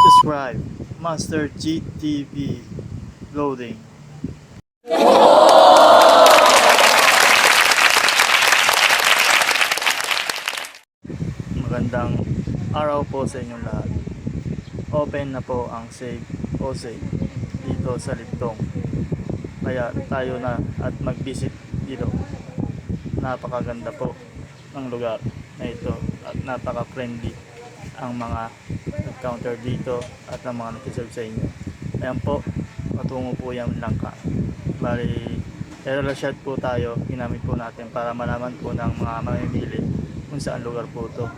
Subscribe. Master GTV Loading. Magandang araw po sa inyong lahat. Open na po ang save o save dito sa Liptong. Kaya tayo na at mag-visit dito. Napakaganda po ng lugar na ito at napaka-friendly ang mga nag-counter dito at ang mga nakiserve sa inyo. Ayan po, patungo po yan langka. Bali, aerial shot po tayo, ginamit po natin para malaman po ng mga mamimili kung saan lugar po ito.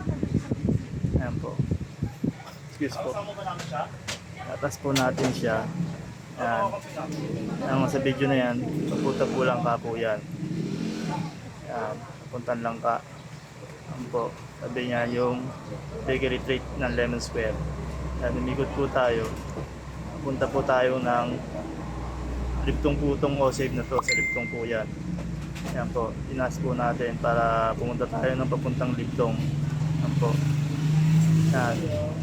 Ayan po. Excuse po. Atas po natin siya. Ayan. Ang sa video na yan, papunta po lang ka po yan. Ayan. Papuntan lang ka. Ayan po. Sabi niya yung bakery treat ng Lemon Square. Ayan, umikot po tayo. Punta po tayo ng Liptong Putong o save na to sa Liptong po yan. Ayan po, inas po natin para pumunta tayo ng papuntang Liptong. Ayan po. Ayan,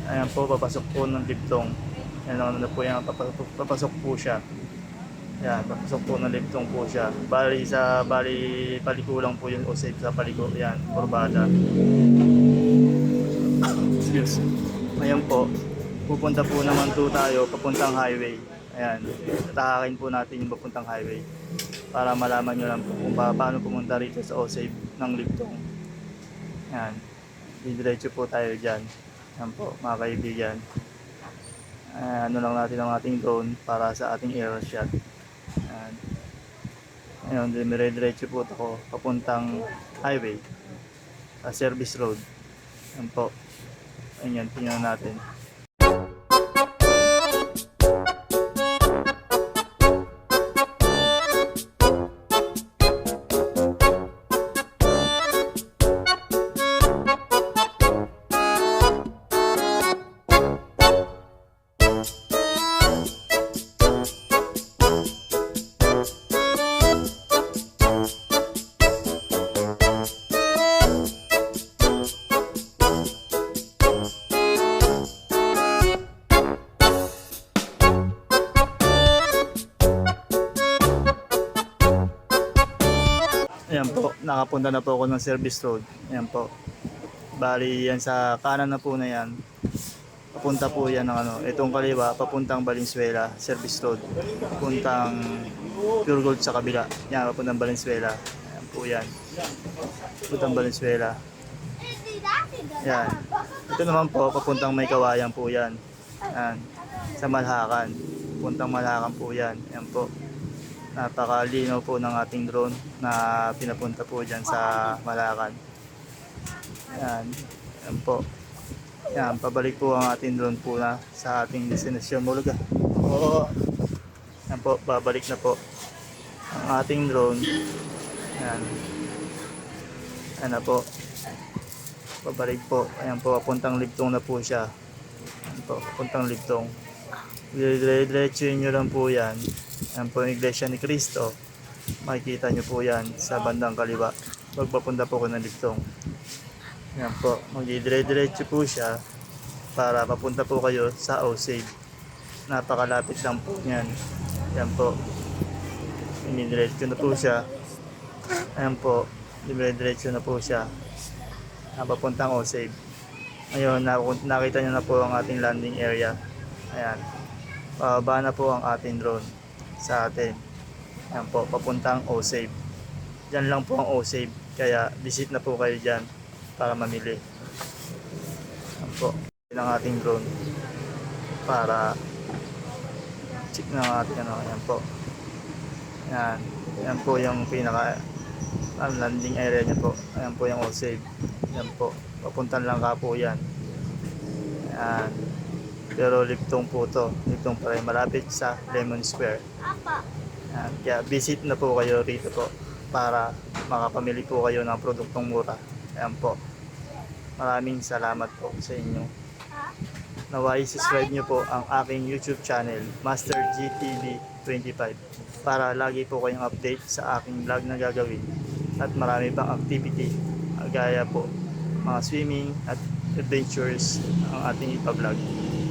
ayan po, papasok po ng Liptong. Ano na po yan, papasok, papasok po siya. Ayan, papasok po ng Liptong po siya. Bali sa, bali paliko lang po yun o save sa paliko. Ayan, kurbada. Excuse. Ayan po, pupunta po naman po tayo papuntang highway. Ayan, tatahakin po natin yung papuntang highway para malaman nyo lang po kung pa, paano pumunta rito sa OSAVE ng Liptong. Ayan, didiretso po tayo dyan. Ayan po, mga kaibigan. Ayan, ano lang natin ang ating drone para sa ating air shot. Ayan. Ayun, dire-diretso po ako papuntang highway sa service road. Ayan po. Ayan, tingnan natin. Ayan po, nakapunta na po ako ng service road. Ayan po. Bali yan sa kanan na po na yan. Papunta po yan ng ano, itong kaliwa, papuntang Valenzuela, service road. Papuntang Pure Gold sa kabila. Yan, papuntang Valenzuela. Ayan po yan. Papuntang Valenzuela. Yan. Ito naman po, papuntang May Kawayan po yan. Yan. Sa Malhakan. Papuntang Malhakan po yan. Yan po napakalinaw po ng ating drone na pinapunta po dyan sa Malacan. Yan. Yan po. Yan, pabalik po ang ating drone po na sa ating destination. Mulaga. Oo. Yan po, babalik na po ang ating drone. Yan. Yan na po. Pabalik po. Ayan po, papuntang ligtong na po siya. Yan po, papuntang ligtong. Dire-diretsuin nyo lang po yan. Yan po yung Iglesia ni Cristo. Makikita nyo po yan sa bandang kaliwa. Pagpapunta po ko ng Ligtong. Yan po. Magdidire-diretso po siya para papunta po kayo sa Osave. Napakalapit lang po yan. Yan po. Inidiretso na po siya. Ayan po. Dire-diretso na po siya. Napapuntang Osave. Ngayon, nakita nyo na po ang ating landing area. Ayan. Pababa na po ang ating drone sa atin. Yan po, papuntang O-Save. Diyan lang po ang O-Save. Kaya visit na po kayo dyan para mamili. Yan po. Ang ating drone. Para check na ang ating ano. Yan po. Yan. Yan po yung pinaka ang landing area niya po. Ayan po yung O-Save. Yan po. Papuntan lang ka po yan. Yan. Pero liftong po to. Liftong pa rin malapit sa Lemon Square. Yan. Kaya visit na po kayo rito po para makapamili po kayo ng produktong mura. Ayan po. Maraming salamat po sa inyo. Naway subscribe nyo po ang aking YouTube channel, Master GTV 25 para lagi po kayong update sa aking vlog na gagawin at marami pang activity gaya po mga swimming at adventures ang ating ipa-vlog.